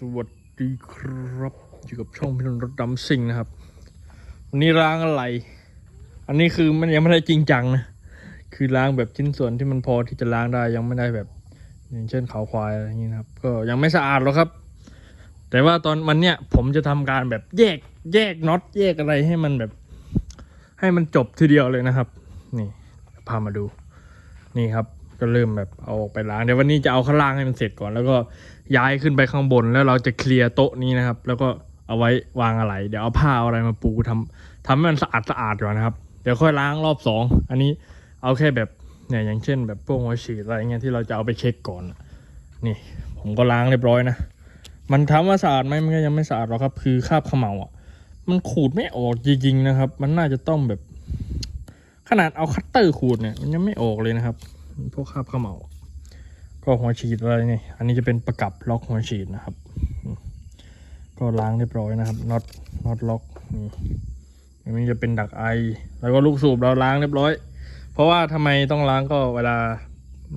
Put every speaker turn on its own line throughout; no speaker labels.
สวัสดีครับ อยู่กับช่องพี่นนท์รถดำซิ่งนะครับ วันนี้ล้างอะไร อันนี้คือมันยังไม่ได้จริงจังนะ คือล้างแบบชิ้นส่วนที่มันพอที่จะล้างได้ยังไม่ได้แบบ อย่างเช่นเขาควายอะไรอย่างนี้นะครับ ก็ยังไม่สะอาดหรอกครับ แต่ว่าตอนวันเนี้ยผมจะทำการแบบแยกแยกน็อตแยกอะไรให้มันแบบ ให้มันจบทีเดียวเลยนะครับ นี่พามาดู นี่ครับก็เริ่มแบบเอาออกไปล้างเดี๋ยววันนี้จะเอาข้างล่างให้มันเสร็จก่อนแล้วก็ ย้ายขึ้นไปข้างบนแล้วเราจะเคลียร์โต๊ะนี้นะครับ แล้วก็เอาไว้วางอะไร เดี๋ยวเอาผ้าเอาอะไรมาปูทำทำให้มันสะอาดสะอาดก่อนนะครับ เดี๋ยวค่อยล้างรอบสองอันนี้เอาแค่แบบเนี่ยอย่างเช่น แบบพวกหัวฉีดอะไรเงี้ยที่เราจะเอาไปเช็คก่อน นี่ผมก็ล้างเรียบร้อยนะมันถาว่าสะอาดไหมมันก็ยังไม่สะอาดหรอกครับ คือคราบเขม่าอะมันขูดไม่ออกจริงๆนะครับ มันน่าจะต้องแบบ ขนาดเอาคัตเตอร์ขูดเนี่ย มันยังไม่ออกเลยนะครับ พวกคราบเขม่า ก็หัวฉีดอะไรนี่ อันนี้จะเป็นประกับล็อกหัวฉีดนะครับ ก็ล้างเรียบร้อยนะครับน็อตน็อตล็อกนี่อันนี้จะเป็นดักไอ แล้วก็ลูกสูบเราล้างเรียบร้อย เพราะว่าทำไมต้องล้างก็เวลา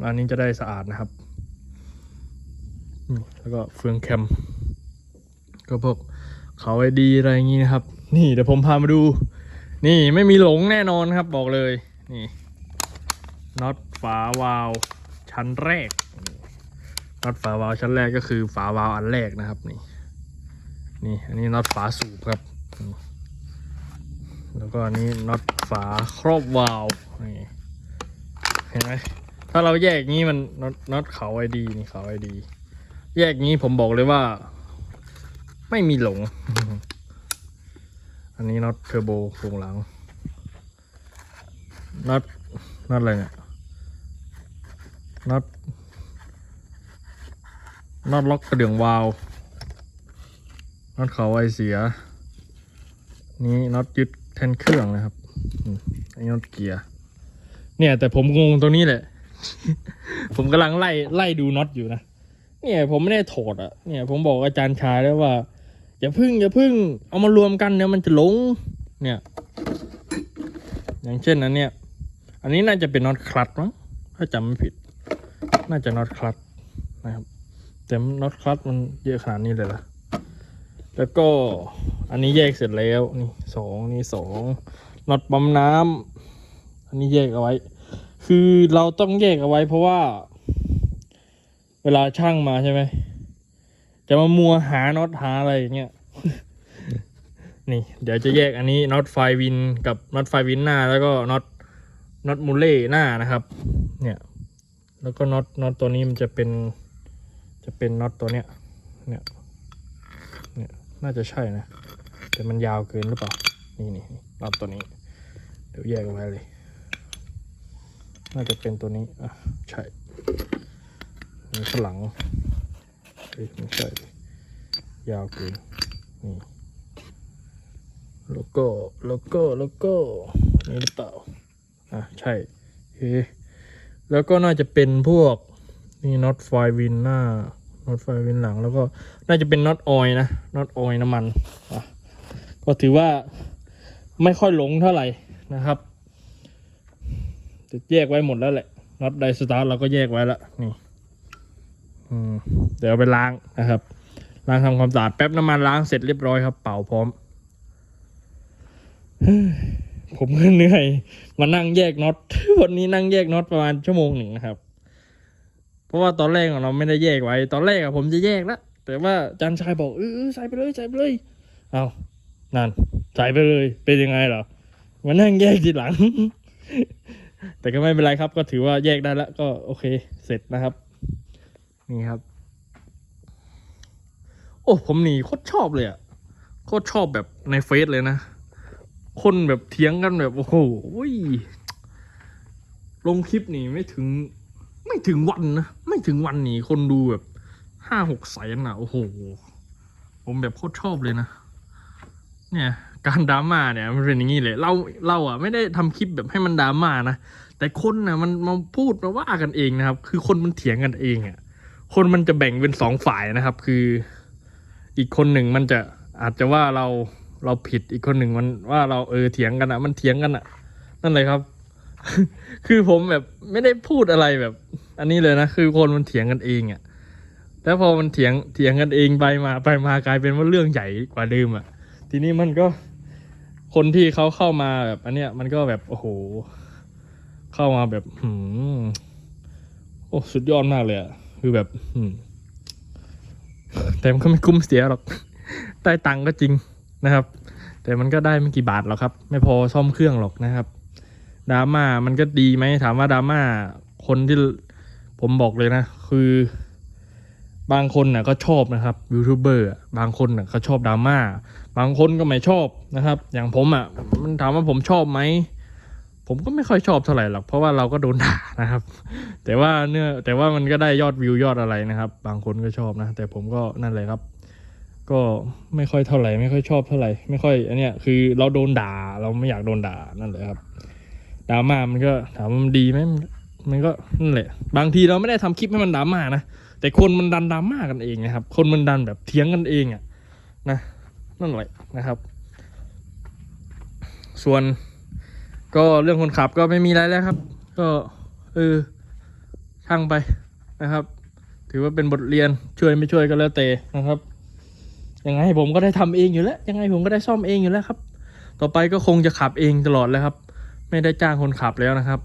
อันนี้จะได้สะอาดนะครับ แล้วก็เฟืองแคม ก็พวกเขาไอดีอะไรอย่างนี้นะครับ นี่เดี๋ยวผมพามาดู นี่ไม่มีหลงแน่นอนครับบอกเลย นี่น็อตฝาวาล์วชั้นแรก น็อตฝาวาล์วชั้นแรกก็คือฝาวาล์วอันแรกนะครับนี่นี่อันนี้น็อตฝาสูบครับแล้วก็อันนี้น็อตฝาครอบวาล์วนี่เห็นไหมถ้าเราแยกงี้มันน็อตน็อตเขาไอดีนี่เขาไอดี แยกงี้ผมบอกเลยว่า ไม่มีหลง อันนี้น็อตเทอร์โบโครงหลังน็อตน็อตอะไรเนี่ยน็อต น็อตล็อกกระเดื่องวาล์วน็อตเขาไอเสีย นี่น็อตยึดแท่นเครื่องนะครับอันนี้น็อตเกียร์เนี่ย แต่ผมงงตรงนี้แหละ ผมกำลังไล่ไล่ดูน็อตอยู่นะเนี่ยผมไม่ได้ถอดอะเนี่ย ผมบอกอาจารย์ชายแล้วว่า อย่าพึ่งอย่าพึ่งเอามารวมกันเดี๋ยมันจะหลง เนี่ย อย่างเช่นอันเนี้ยอันนี้น่าจะเป็นน็อตคลัตมั้งถ้าจำไม่ผิด น่าจะน็อตคลัตนะครับ แต่น็อตคลัตมันเยอะขนาดนี้เลยล่ะ แล้วก็อันนี้แยกเสร็จแล้วนี่สองนี่สองน็อตปั๊มน้ำอันนี้แยกเอาไว้ คือเราต้องแยกเอาไว้เพราะว่า เวลาช่างมาใช่ไหมจะมามัวหาน็อตหาอะไรอย่างเงี้ยนี่ เดี๋ยวจะแยกอันนี้น็อตไฟวินกับน็อตไฟวินหน้า แล้วก็น็อตน็อตมูเล่หน้านะครับ เนี่ย แล้วก็น็อตน็อตตัวนี้มันจะเป็น จะเป็นน็อตตัวเนี้ย เนี่ย เนี่ย น่าจะใช่นะ แต่มันยาวเกินหรือเปล่า นี่นี่นี่น็อตตัวนี้ เดี๋ยวแยกเอาไว้เลย น่าจะเป็นตัวนี้ อะ ใช่นี่ข้างหลังเอ้ยไม่ใช่ ยาวเกิน นี่โลโก้ โลโก้ โลโก้ นี่หรือเปล่า อะ ใช่โอเคแล้วก็น่าจะเป็นพวก นี่น็อตไฟวินหน้าน็อตไฟวินหลังแล้วก็น่าจะเป็นน็อตออยนะน็อตออยน้ำมันก็ถือว่าไม่ค่อยหลงเท่าไหร่นะครับจะแยกไว้หมดแล้วแหละน็อตไดสตาร์เราก็แยกไว้แล้วนี่เดี๋ยวไปล้างนะครับล้างทำความสะอาดแป๊บน้ำมันล้างเสร็จเรียบร้อยครับ เป่าพร้อม ผมก็เหนื่อย มานั่งแยกน็อตวันนี้นั่งแยกน็อตประมาณชั่วโมงหนึ่งนะครับ เพราะว่าตอนแรกอะเราไม่ได้แยกไว้ ตอนแรกอะผมจะแยกแล้วแต่ว่าจันชายบอกเออใส่ไปเลยใส่ไปเลยเอานั่นใส่ไปเลยเป็นยังไงเหรอมานั่งแยกทีหลัง แต่ก็ไม่เป็นไรครับ ก็ถือว่าแยกได้แล้วก็โอเคเสร็จนะครับ นี่ครับ โอ้ผมนี่โคตรชอบเลยอะโคตรชอบแบบในเฟซเลยนะคนแบบเถียงกันแบบโอ้โหลงคลิปนี่ไม่ถึงไม่ถึงวันนะ ไม่ถึงวันนี่คนดูแบบห้าหกแสนอะ โอ้โห ผมแบบโคตรชอบเลยนะ เนี่ยการดราม่าเนี่ยมันเป็นอย่างนี้เลย เราเราอะไม่ได้ทำคลิปแบบให้มันดราม่านะ แต่คนนะมันมาพูดมาว่ากันเองนะครับ คือคนมันเถียงกันเองอะ คนมันจะแบ่งเป็นสองฝ่ายนะครับ คืออีกคนหนึ่งมันจะอาจจะว่าเราเราผิดอีกคนหนึ่งมันว่าเราเออเถียงกันอะมันเถียงกันอะ นั่นเลยครับ คือผมแบบไม่ได้พูดอะไรแบบ อันนี้เลยนะ คือคนมันเถียงกันเองอะแต่แล้วพอมันเถียงเถียงกันเองไปมาไปมากลายเป็นว่าเรื่องใหญ่กว่าเดิมอะ ทีนี้มันก็คนที่เขาเข้ามาแบบ อันเนี้ยมันก็แบบโอ้โห เข้ามาแบบหืมโอ้สุดยอดมากเลยอะคือแบบอืมแต่มันก็ไม่คุ้มเสียหรอกได้ตังค์ก็จริงนะครับ แต่มันก็ได้ไม่กี่บาทหรอกครับ ไม่พอซ่อมเครื่องหรอกนะครับ ดราม่ามันก็ดีไหมถามว่าดราม่าคนที่ผมบอกเลยนะ คือบางคนน่ะก็ชอบนะครับยูทูบเบอร์บางคนน่ะก็ชอบดราม่าบางคนก็ไม่ชอบนะครับ อย่างผมอะมันถามว่าผมชอบไหมผมก็ไม่ค่อยชอบเท่าไหร่หรอกเพราะว่าเราก็โดนด่านะครับ แต่ว่าเนื้อแต่ว่ามันก็ได้ยอดวิวยอดอะไรนะครับ บางคนก็ชอบนะ แต่ผมก็นั่นเลยครับ ก็ไม่ค่อยเท่าไหร่ไม่ค่อยชอบเท่าไหร่ไม่ค่อยอันเนี้ยคือเราโดนด่าเราไม่อยากโดนด่านั่นแหละครับ ดราม่ามันก็ถามว่ามันดีไหมมันก็นั่นแหละ บางทีเราไม่ได้ทำคลิปให้มันดราม่านะแต่คนมันดันดราม่ากันเองนะครับ คนมันดันแบบเถียงกันเองอะนะนั่นแหละนะครับ ส่วนก็เรื่องคนขับก็ไม่มีอะไรแล้วครับ ก็เออช่างไปนะครับ ถือว่าเป็นบทเรียนช่วยไม่ช่วยก็แล้วแต่นะครับ ยังไงผมก็ได้ทำเองอยู่แล้ว ยังไงผมก็ได้ซ่อมเองอยู่แล้วครับ ต่อไปก็คงจะขับเองตลอดเลยครับ ไม่ได้จ้างคนขับแล้วนะครับ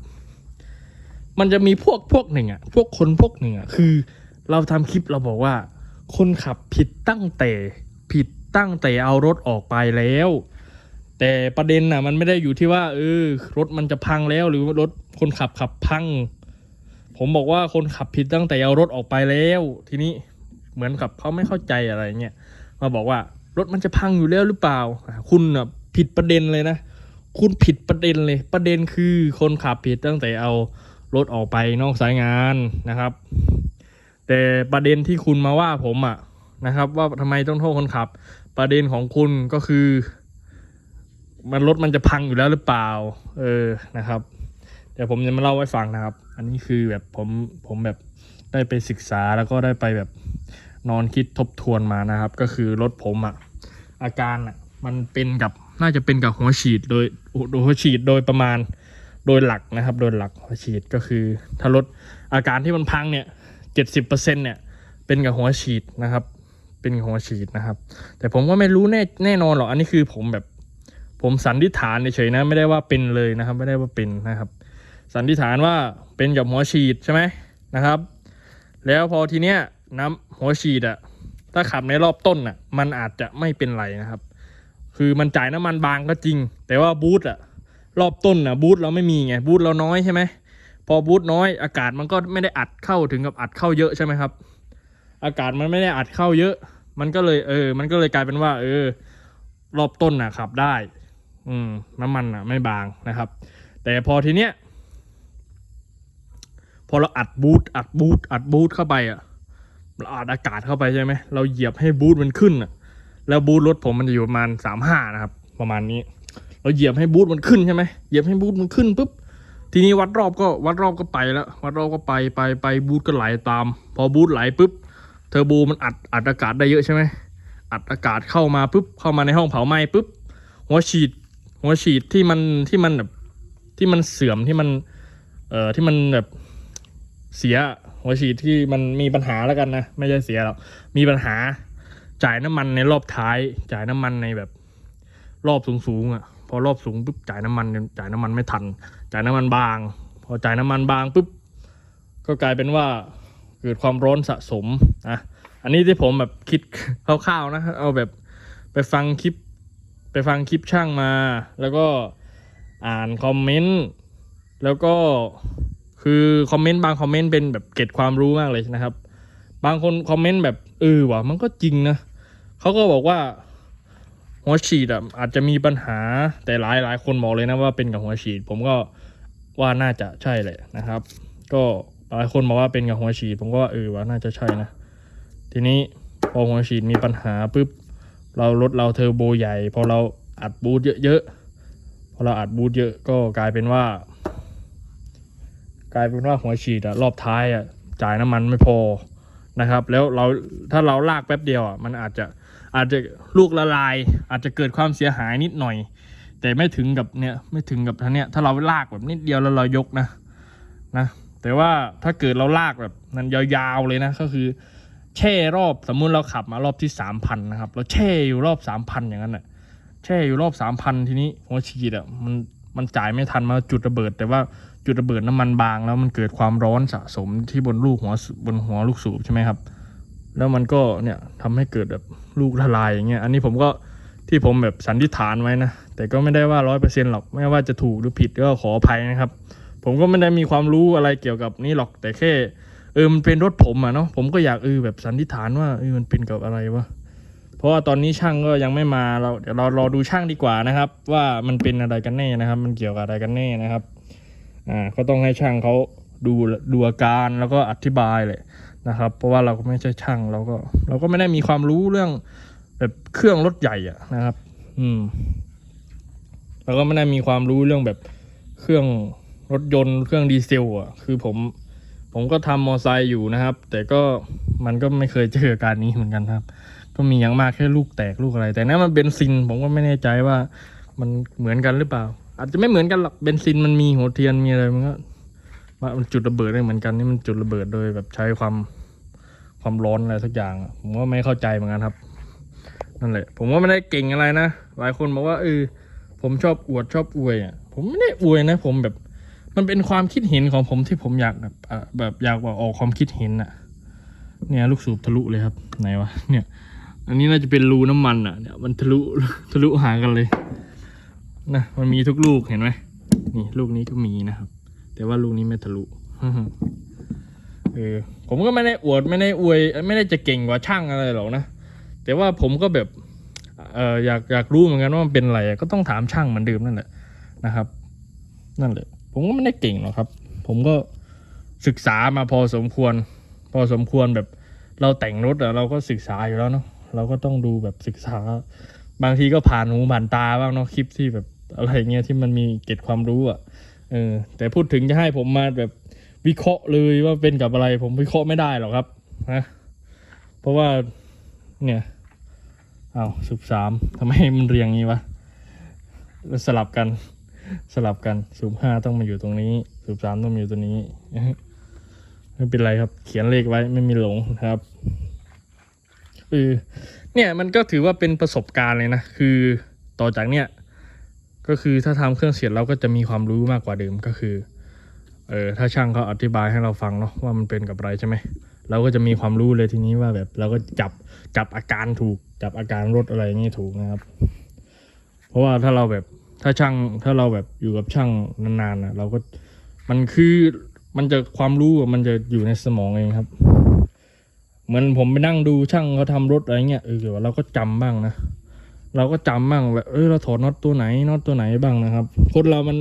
มันจะมีพวกพวกหนึ่งอะพวกคนพวกหนึ่งอะคือ เราทำคลิปเราบอกว่า คนขับผิดตั้งแต่ผิดตั้งแต่เอารถออกไปแล้ว แต่ประเด็นน่ะ มันไม่ได้อยู่ที่ว่า เออ รถมันจะพังแล้วหรือรถคนขับขับพัง ผมบอกว่าคนขับผิดตั้งแต่เอารถออกไปแล้ว ทีนี้เหมือนกับเขาไม่เข้าใจอะไรเงี้ยมาบอกว่ารถมันจะพังอยู่แล้วหรือเปล่า คุณอะผิดประเด็นเลยนะ คุณผิดประเด็นเลย ประเด็นคือคนขับผิดตั้งแต่เอารถออกไปนอกสายงานนะครับ แต่ประเด็นที่คุณมาว่าผมอะนะครับ ว่าทำไมต้องโทษคนขับ ประเด็นของคุณก็คือ มันรถมันจะพังอยู่แล้วหรือเปล่า เออนะครับเดี๋ยวผมจะมาเล่าให้ฟังนะครับ อันนี้คือแบบผมผมแบบได้ไปศึกษาแล้วก็ได้ไปแบบนอนคิดทบทวนมานะครับ ก็คือรถผมอะอาการอะมันเป็นกับ น่าจะเป็นกับหัวฉีดโดยโดยหัวฉีดโดยประมาณโดยหลักนะครับ โดยหลักหัวฉีดก็คือ ถ้ารถอาการที่มันพังเนี่ยเจ็ดสิบเปอร์เซ็นเนี่ยเป็นกับหัวฉีดนะครับ เป็นกับหัวฉีดนะครับ แต่ผมก็ไม่รู้แน่แน่นอนหรอกอันนี้คือผมแบบผมสันนิษฐานเฉยๆนะไม่ได้ว่าเป็นเลยนะครับ ไม่ได้ว่าเป็นนะครับ สันนิษฐานว่าเป็นกับหัวฉีดใช่ไหมนะครับ แล้วพอทีเนี้ยน้ำหัวฉีดอะถ้าขับในรอบต้นอะมันอาจจะไม่เป็นไรนะครับ คือมันจ่ายน้ำมันบางก็จริง แต่ว่าบูทอะรอบต้นอะบูทเราไม่มีไงบูทเราน้อยใช่ไหมพอบูทน้อยอากาศมันก็ไม่ได้อัดเข้าถึงกับอัดเข้าเยอะใช่ไหมครับ อากาศมันไม่ได้อัดเข้าเยอะ มันก็เลยเออ มันก็เลยกลายเป็นว่า เออ รอบต้นอะขับได้ อืม น้ำมันอะไม่บางนะครับ แต่พอทีเนี้ยพอเราอัดบูทอัดบูทอัดบูทเข้าไปอะเราอัดอากาศเข้าไปใช่ไหมเราเหยียบให้บูทมันขึ้นอะ แล้วบูทรถผมมันจะอยู่ประมาณสามห้านะครับ ประมาณนี้ เราเหยียบให้บูทมันขึ้นใช่ไหมเหยียบให้บูทมันขึ้นปุ๊บทีนี้วัดรอบก็วัดรอบก็ไปแล้ววัดรอบก็ไปไปไปบูทก็ไหลตาม พอบูทไหลปุ๊บเทอร์โบมันอัดอัดอากาศได้เยอะใช่ไหมอัดอากาศเข้ามาปุ๊บเข้ามาในห้องเผาไหม้ปุ๊บหัวฉีด หัวฉีดที่มันที่มันแบบที่มันเสื่อมที่มันเอ่อที่มันแบบเสียหัวฉีดที่มันมีปัญหาแล้วกันนะ ไม่ใช่เสียหรอกมีปัญหา จ่ายน้ำมันในรอบท้าย จ่ายน้ำมันในแบบรอบสูงๆอะ พอรอบสูงปุ๊บจ่ายน้ำมันจ่ายน้ำมันไม่ทัน จ่ายน้ำมันบาง พอจ่ายน้ำมันบางปุ๊บก็กลายเป็นว่าเกิดความร้อนสะสมนะอันนี้ที่ผมแบบคิดคร่าวๆนะเอาแบบไปฟังคลิปไปฟังคลิปช่างมา แล้วก็อ่านคอมเมนต์แล้วก็คือคอมเมนต์บางคอมเมนต์เป็นแบบเก็บความรู้มากเลยนะครับ บางคนคอมเมนต์แบบเออว่ะมันก็จริงนะ เขาก็บอกว่า หัวฉีดอะอาจจะมีปัญหาแต่หลายหลายคนบอกเลยนะว่าเป็นกับหัวฉีด ผมก็ว่าน่าจะใช่แหละนะครับ ก็หลายคนบอกว่าเป็นกับหัวฉีด ผมก็ว่าเออว่าน่าจะใช่นะ ทีนี้พอหัวฉีดมีปัญหาปุ๊บเรารถเราเทอร์โบใหญ่พอเราอัดบูทเยอะๆพอเราอัดบูทเยอะก็กลายเป็นว่า กลายเป็นว่าหัวฉีดอะรอบท้ายอะจ่ายน้ำมันไม่พอนะครับ แล้วเราถ้าเราลากแป๊บเดียวอะมันอาจจะ อาจจะลูกละลาย อาจจะเกิดความเสียหายนิดหน่อย แต่ไม่ถึงกับเนี่ยไม่ถึงกับท่าเนี้ยถ้าเราลากแบบนิดเดียวแล้วเรายกนะนะแต่ว่าถ้าเกิดเราลากแบบนั้นยาวๆเลยนะก็คือแช่รอบสมมุติเราขับมารอบที่สามพันนะครับ เราแช่อยู่รอบสามพันอย่างนั้นน่ะแช่อยู่รอบสามพันทีนี้หัวฉีดอะมันมันจ่ายไม่ทันมาจุดระเบิด แต่ว่าจุดระเบิดน้ำมันบางแล้วมันเกิดความร้อนสะสมที่บนลูกหัวบนหัวลูกสูบใช่ไหมครับ แล้วมันก็เนี่ยทำให้เกิดแบบลูกละลายอย่างเงี้ยอันนี้ผมก็ที่ผมแบบสันนิษฐานไว้นะ แต่ก็ไม่ได้ว่าร้อยเปอร์เซ็นต์หรอก ไม่ว่าจะถูกหรือผิดก็ขออภัยนะครับ ผมก็ไม่ได้มีความรู้อะไรเกี่ยวกับนี่หรอก แต่แค่เออมันเป็นรถผมอะเนาะ ผมก็อยากเออแบบสันนิษฐานว่าเออมันเป็นกับอะไรวะ เพราะว่าตอนนี้ช่างก็ยังไม่มาเราเดี๋ยวเรารอดูช่างดีกว่านะครับ ว่ามันเป็นอะไรกันแน่นะครับ มันเกี่ยวกับอะไรกันแน่นะครับ อ่าก็ต้องให้ช่างเขาดูดูอาการแล้วก็อธิบายเลย นะครับ เพราะว่าเราก็ไม่ใช่ช่างเราก็เราก็ไม่ได้มีความรู้เรื่องแบบเครื่องรถใหญ่อะนะครับ อืมเราก็ไม่ได้มีความรู้เรื่องแบบเครื่องรถยนต์เครื่องดีเซลอะคือผม ผมก็ทำมอไซค์อยู่นะครับ แต่ก็มันก็ไม่เคยเจอการนี้เหมือนกันครับ ก็มีอย่างมากแค่ลูกแตกลูกอะไร แต่นั่นมันเบนซิน ผมก็ไม่แน่ใจว่ามันเหมือนกันหรือเปล่า อาจจะไม่เหมือนกันหรอกเบนซินมันมีหัวเทียนมีอะไรมันก็ ว่ามันจุดระเบิดได้เหมือนกันนี่มันจุดระเบิดโดยแบบใช้ความความร้อนอะไรสักอย่าง ผมก็ไม่เข้าใจเหมือนกันครับนั่นแหละ ผมก็ไม่ได้เก่งอะไรนะหลายคนบอกว่าเออผมชอบอวดชอบอวยอะผมไม่ได้อวยนะ ผมแบบมันเป็นความคิดเห็นของผมที่ผมอยากแบบแบบอยากอออกความคิดเห็นอะ เนี่ยลูกสูบทะลุเลยครับไหนวะเนี่ย อันนี้น่าจะเป็นรูน้ำมันอะเนี่ยมันทะลุทะลุหากันเลยนะมันมีทุกลูกเห็นไหมนี่ลูกนี้ก็มีนะครับ แต่ว่าลูกนี้ไม่ทะลุเออผมก็ไม่ได้อวดไม่ได้อวย ไม่ได้จะเก่งกว่าช่างอะไรหรอกนะแต่ว่าผมก็แบบเอออยากอยากรู้เหมือนกันว่ามันเป็นอะไรก็ต้องถามช่างเหมือนเดิมนั่นแหละนะครับ นั่นแหละ ผมก็ไม่ได้เก่งหรอกครับ ผมก็ศึกษามาพอสมควร พอสมควรแบบเราแต่งรถอะเราก็ศึกษาอยู่แล้วเนาะเราก็ต้องดูแบบศึกษา บางทีก็ผ่านหูผ่านตาบ้างเนาะคลิปที่แบบอะไรเงี้ยที่มันมีเก็ดความรู้อะ เออแต่พูดถึงจะให้ผมมาแบบวิเคราะห์เลยว่าเป็นกับอะไร ผมวิเคราะห์ไม่ได้หรอกครับนะเพราะว่าเนี่ยอ้าวสิบสามทำไมมันเรียงงี้วะแล้วสลับกัน สลับกันสูบห้าต้องมาอยู่ตรงนี้สูบสามต้องมาอยู่ตรงนี้ไม่เป็นไรครับ เขียนเลขไว้ไม่มีหลงนะครับเออเนี่ยมันก็ถือว่าเป็นประสบการณ์เลยนะ คือต่อจากเนี่ย ก็คือถ้าทำเครื่องเสียงเราก็จะมีความรู้มากกว่าเดิมก็คือเออถ้าช่างเขาอธิบายให้เราฟังเนาะว่ามันเป็นกับอะไรใช่ไหมเราก็จะมีความรู้เลยทีนี้ว่าแบบเราก็จับจับอาการถูกจับอาการรถอะไรอย่างงี้ถูกนะครับ เพราะว่าถ้าเราแบบถ้าช่างถ้าเราแบบอยู่กับช่างนานๆนะเราก็มันคือมันจะความรู้มันจะอยู่ในสมองเองครับ เหมือนผมไปนั่งดูช่างเขาทำรถอะไรเงี้ยเออเราก็จำบ้างนะ เราก็จำบ้างแบบเออเราถอดน็อตตัวไหนน็อตตัวไหนบ้างนะครับ คนเรามัน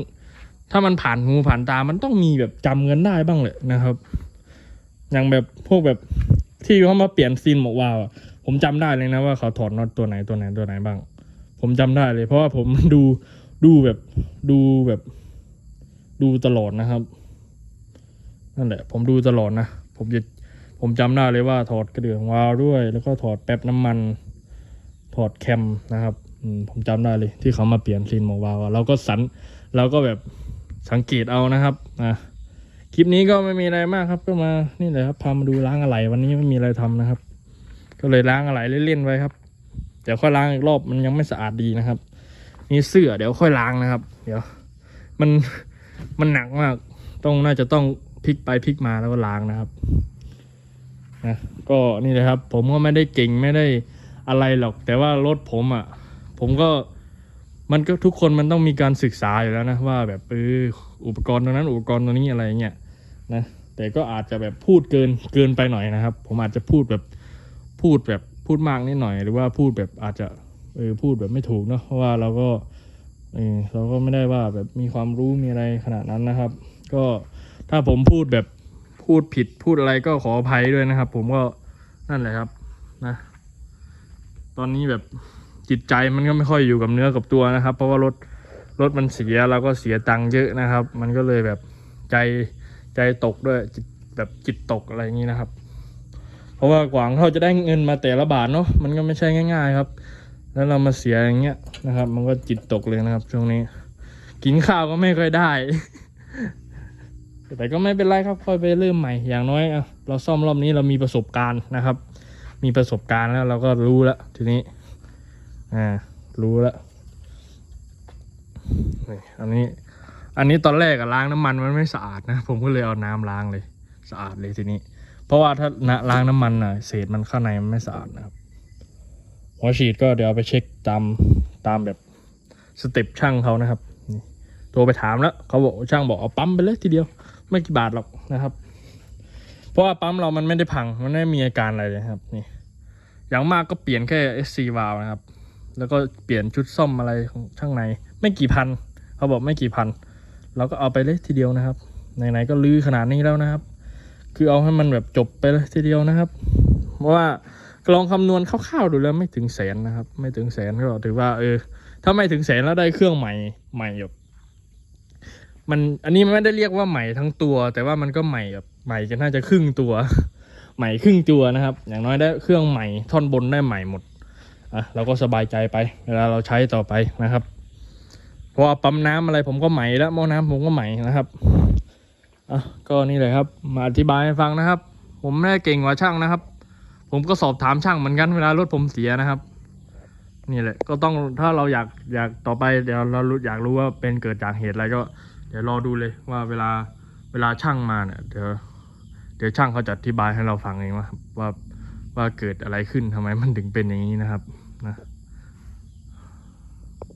ถ้ามันผ่านหูผ่านตา มันต้องมีแบบจำเงินได้บ้างเลยนะครับ อย่างแบบพวกแบบที่เขามาเปลี่ยนซีนหมวกวาวผมจำได้เลยนะว่าเขาถอดน็อตตัวไหนตัวไหนตัวไหนบ้าง ผมจำได้เลย เพราะว่าผมดูดูแบบดูแบบ ดูตลอดนะครับนั่นแหละ ผมดูตลอดนะผมจะผมจำได้เลยว่าถอดกระเดื่องวาวด้วย แล้วก็ถอดแป๊บน้ำมัน ถอดแคมนะครับผมจำได้เลยที่เขามาเปลี่ยนซีนหมวกวาล์วเราก็สันเราก็แบบสังเกตเอานะครับนะคลิปนี้ก็ไม่มีอะไรมากครับ ก็มานี่เลยครับพามาดูล้างอะไหล่วันนี้ไม่มีอะไรทำนะครับ ก็เลยล้างอะไหล่เล่นๆไว้ครับเดี๋ยวค่อยล้างอีกรอบมันยังไม่สะอาดดีนะครับนี่เสื้อเดี๋ยวค่อยล้างนะครับ เดี๋ยว มันมันหนักมากต้องน่าจะต้องพลิกไปพลิกมาแล้วก็ล้างนะครับนะก็นี่เลยครับ ผมก็ไม่ได้เก่งไม่ได้ อะไรหรอก แต่ว่ารถผมอะ ผมก็มันก็ทุกคนมันต้องมีการศึกษาอยู่แล้วนะว่าแบบเอออุปกรณ์ตัวนั้นอุปกรณ์ตัวนี้อะไรเงี้ยนะแต่ก็อาจจะแบบพูดเกินเกินไปหน่อยนะครับ ผมอาจจะพูดแบบพูดแบบพูดมากนิดหน่อย หรือว่าพูดแบบอาจจะเออพูดแบบไม่ถูกเนาะเพราะว่าเราก็เออเราก็ไม่ได้ว่าแบบมีความรู้มีอะไรขนาดนั้นนะครับ ก็ถ้าผมพูดแบบพูดผิดพูดอะไรก็ขออภัยด้วยนะครับ ผมก็นั่นแหละครับ ตอนนี้แบบจิตใจมันก็ไม่ค่อยอยู่กับเนื้อกับตัวนะครับ เพราะว่ารถรถมันเสียเราก็เสียตังค์เยอะนะครับ มันก็เลยแบบใจใจตกด้วยจิตแบบจิตตกอะไรอย่างนี้นะครับ เพราะว่ากว่าเราจะได้เงินมาแต่ละบาทเนาะมันก็ไม่ใช่ง่าย ๆ ครับ แล้วเรามาเสียอย่างเงี้ยนะครับ มันก็จิตตกเลยนะครับ ช่วงนี้ กินข้าวก็ไม่ค่อยได้ แต่ก็ไม่เป็นไรครับค่อยไปเริ่มใหม่อย่างน้อยเราซ่อมรอบนี้เรามีประสบการณ์นะครับ มีประสบการณ์แล้วเราก็รู้แล้วทีนี้ อ่า รู้แล้วนี่อันนี้ อันนี้ตอนแรกอะล้างน้ำมันมันไม่สะอาดนะ ผมก็เลยเอาน้ำล้างเลย สะอาดเลยทีนี้ เพราะว่าถ้านะล้างน้ำมันอะเศษมันข้างในมันไม่สะอาดนะครับหัวฉีดก็เดี๋ยวไปเช็คตามตามแบบสเต็ปช่างเขานะครับโทรไปถามแล้วเขาบอกช่างบอกเอาปั๊มไปเลยทีเดียว ไม่กี่บาทหรอกนะครับ เพราะว่าปั๊มเรามันไม่ได้พัง มันไม่มีอาการอะไรเลยครับ นี่อย่างมากก็เปลี่ยนแค่ SC valve นะครับ แล้วก็เปลี่ยนชุดซ่อมอะไรของช่างใน ไม่กี่พัน เขาบอกไม่กี่พัน เราก็เอาไปเลยทีเดียวนะครับ ไหนๆก็ลื้อขนาดนี้แล้วนะครับ คือเอาให้มันแบบจบไปเลยทีเดียวนะครับ เพราะว่าลองคำนวณคร่าวๆดูแล้วไม่ถึงแสนนะครับ ไม่ถึงแสนก็ถือว่าเออ ถ้าไม่ถึงแสนแล้วได้เครื่องใหม่ใหม่แบบมันอันนี้มันไม่ได้เรียกว่าใหม่ทั้งตัว แต่ว่ามันก็ใหม่แบบ ใหม่จะน่าจะครึ่งตัว ใหม่ครึ่งตัวนะครับ อย่างน้อยได้เครื่องใหม่ท่อนบนได้ใหม่หมดอะเราก็สบายใจไป เวลาเราใช้ต่อไปนะครับพราะว่าปั๊มน้ำอะไรผมก็ใหม่แล้วหม้อน้ำผมก็ใหม่นะครับอะก็นี่เลยครับ มาอธิบายให้ฟังนะครับ ผมไม่ได้เก่งกว่าช่างนะครับ ผมก็สอบถามช่างเหมือนกันเวลารถผมเสียนะครับ นี่แหละก็ต้องถ้าเราอยากอยากต่อไปเดี๋ยวเราอยากรู้ว่าเป็นเกิดจากเหตุอะไรก็ เดี๋ยวรอดูเลยว่าเวลาเวลาช่างมาเนี่ยเดี๋ยว ดี๋ยวช่างเขาจะอธิบายให้เราฟังเองว่าว่าว่าเกิดอะไรขึ้นทำไมมันถึงเป็นอย่างนี้นะครับนะ